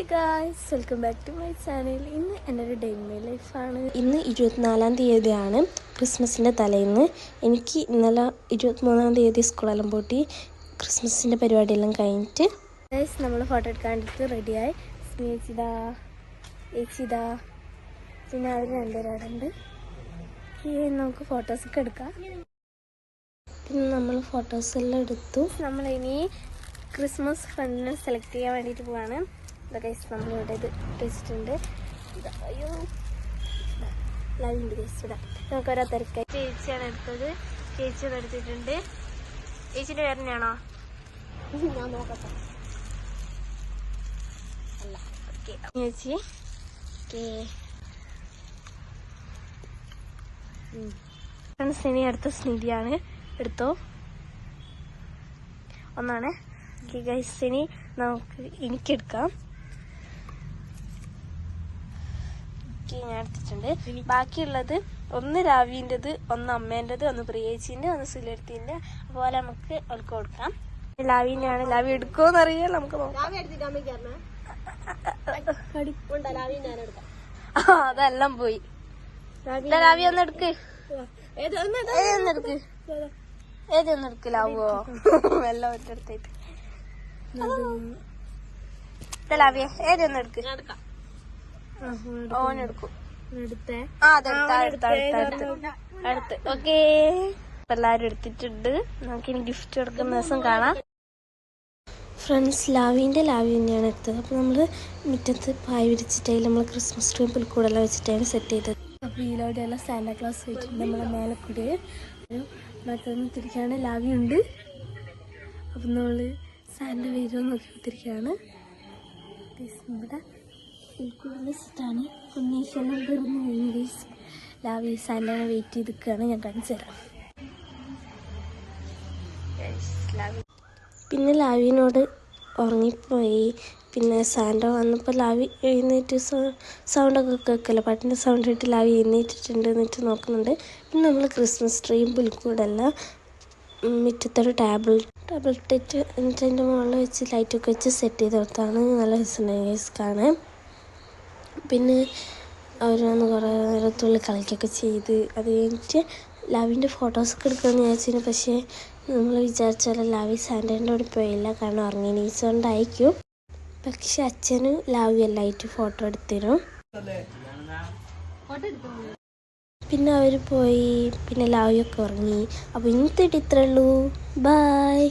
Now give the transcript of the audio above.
Hi guys welcome back to my channel ഇന്ന് എന്റെ ഒരു ഡേ മൈ ലൈഫാണ് ഇന്ന് ഇരുപത്തിനാലാം തീയതിയാണ് ക്രിസ്മസിന്റെ തലേന്ന്. എനിക്ക് ഇന്നലെ ഇരുപത്തിമൂന്നാം തീയതി സ്കൂളെല്ലാം പൂട്ടി ക്രിസ്മസിന്റെ പരിപാടിയെല്ലാം കഴിഞ്ഞിട്ട് ഗൈസ് നമ്മൾ ഫോട്ടോ എടുക്കാൻ വേണ്ടിയിട്ട് റെഡിയായി സ്നേഹിച്ചിതാ ഏച്ചിതാ പിന്നെ അവർ രണ്ടുപേരുണ്ട് നമുക്ക് ഫോട്ടോസൊക്കെ എടുക്കാം. പിന്നെ നമ്മൾ ഫോട്ടോസ് എല്ലാം എടുത്തു. നമ്മളിനി ക്രിസ്മസ് ഫ്രണ്ടിനെ സെലക്ട് ചെയ്യാൻ വേണ്ടിയിട്ട് പോവാണ്. ഇതൊക്കെ നമ്മളിവിടെ ഇത് ഇതാ, അയ്യോ ലവിന്റെ കേസ് ഇവിടെ. നമുക്ക് ഓരോ തിരക്കായി ചേച്ചിയാണ് എടുത്തത്. ചേച്ചി എടുത്തിട്ടുണ്ട്. ചേച്ചിന്റെ പേര് തന്നെയാണോ? ഞാൻ നോക്കട്ടെ. അല്ല ഓക്കെ. ചേച്ചി. ഓക്കെ. ഫ്രണ്ട്സ് ഇനി അടുത്ത സ്നിധിയാണ് എടുത്തോ? ഒന്നാണ്. ഗൈസ് ഇനി നമുക്ക് എനിക്കെടുക്കാം. ഓക്കെ ഞാൻ എടുത്തിട്ടുണ്ട്. ബാക്കിയുള്ളത് ഒന്ന് രാവിന്റെത് ഒന്ന് അമ്മേന്റെത് ഒന്ന് പ്രിയേച്ചിന്റെ ഒന്ന് സുലർത്തിന്റെ അതുപോലെ നമുക്ക് അവൾക്ക് കൊടുക്കാം. ലാവിനെയാണ് ലാവി എടുക്കുമോന്ന് അറിയാം നമുക്ക് ആ അതെല്ലാം പോയി. ലാവി ഒന്ന് എടുക്ക്. ഏതൊന്ന് എടുക്ക്? ലാവോ എല്ലാം ഒറ്റ ഒറ്റെടുത്തേക്ക് ലാവിയെ ഏതൊന്ന് എടുക്ക്. ഓനെടുക്കും അടുത്ത ഓക്കേ. എല്ലാരും എടുത്തിട്ടുണ്ട്. നമുക്ക് ഇനി ഗിഫ്റ്റ് കൊടുക്കുന്ന ദിവസം കാണാം. ഫ്രണ്ട്സ് ലാവിന്റെ ലാവി തന്നെയാണ് എടുത്തത്. അപ്പോൾ നമ്മൾ മുറ്റത്ത് പായ വിരിച്ചിട്ടായി നമ്മൾ ക്രിസ്മസ് ട്രീ പുൽക്കൂടെല്ലാം വെച്ചിട്ടാണ് സെറ്റ് ചെയ്തത്. അപ്പോൾ സാന്റാ ക്ലാസ് വെച്ചിട്ടുണ്ട് നമ്മളെ മേലെ കൂടി ഒരു മറ്റൊന്ന് തിരിക്കാണ് ലാവി ഉണ്ട്. അപ്പം നമ്മൾ സാന്റ വരുമോ നോക്കി തിരിക്കുകയാണ് ഇവിടെ പുൽക്കൂടിൽ വെച്ചിട്ടാണ് ഉണ്ണീഷെല്ലാം തീർന്നു ഇംഗ്ലീഷ് ഗൈസ് ലാവി സാന്റനെ വെയിറ്റ് ചെയ്ത് നിൽക്കുകയാണ് ഞാൻ കാണിച്ചു തരാം. പിന്നെ ലാവിനോട് ഉറങ്ങിപ്പോയി. പിന്നെ സാൻഡ വന്നപ്പോൾ ലാവി എഴുന്നേറ്റ് സൗണ്ടൊക്കെ കേൾക്കല്ലോ. പാട്ടിന്റെ സൗണ്ട് ഇട്ട് ലാവി എഴുന്നേറ്റിട്ടുണ്ട് എന്നിട്ട് നോക്കുന്നുണ്ട്. പിന്നെ നമ്മൾ ക്രിസ്മസ് ട്രീയും പുൽക്കൂടല്ല മുറ്റത്തൊരു ടേബിൾ ടേബിൾ ഇട്ടിട്ട് എന്നിട്ട് അതിന്റെ മുകളിൽ വെച്ച് ലൈറ്റൊക്കെ വെച്ച് സെറ്റ് ചെയ്ത് കൊടുത്താണ് നല്ല രസമുണ്ടായി കാണാൻ. പിന്നെ അവരൊന്ന് കുറേ നേരത്തുള്ളിൽ കളിക്കൊക്കെ ചെയ്ത് അത് കഴിഞ്ഞിട്ട് ലാവിന്റെ ഫോട്ടോസൊക്കെ എടുക്കാമെന്ന് വിചാരിച്ചിരുന്നു. പക്ഷേ നമ്മൾ വിചാരിച്ച ലാവി സാൻഡേന്റെ കൂടെ പോയില്ല. കാരണം ഉറങ്ങി നീച്ചുകൊണ്ടായിരിക്കും പക്ഷെ അച്ഛനും ലാവി എല്ലായിട്ട് ഫോട്ടോ എടുത്തിരും പിന്നെ അവർ പോയി. പിന്നെ ലാവിയൊക്കെ ഉറങ്ങി. അപ്പോൾ ഇന്നത്തെ ഇത്രയുള്ളൂ ബായ്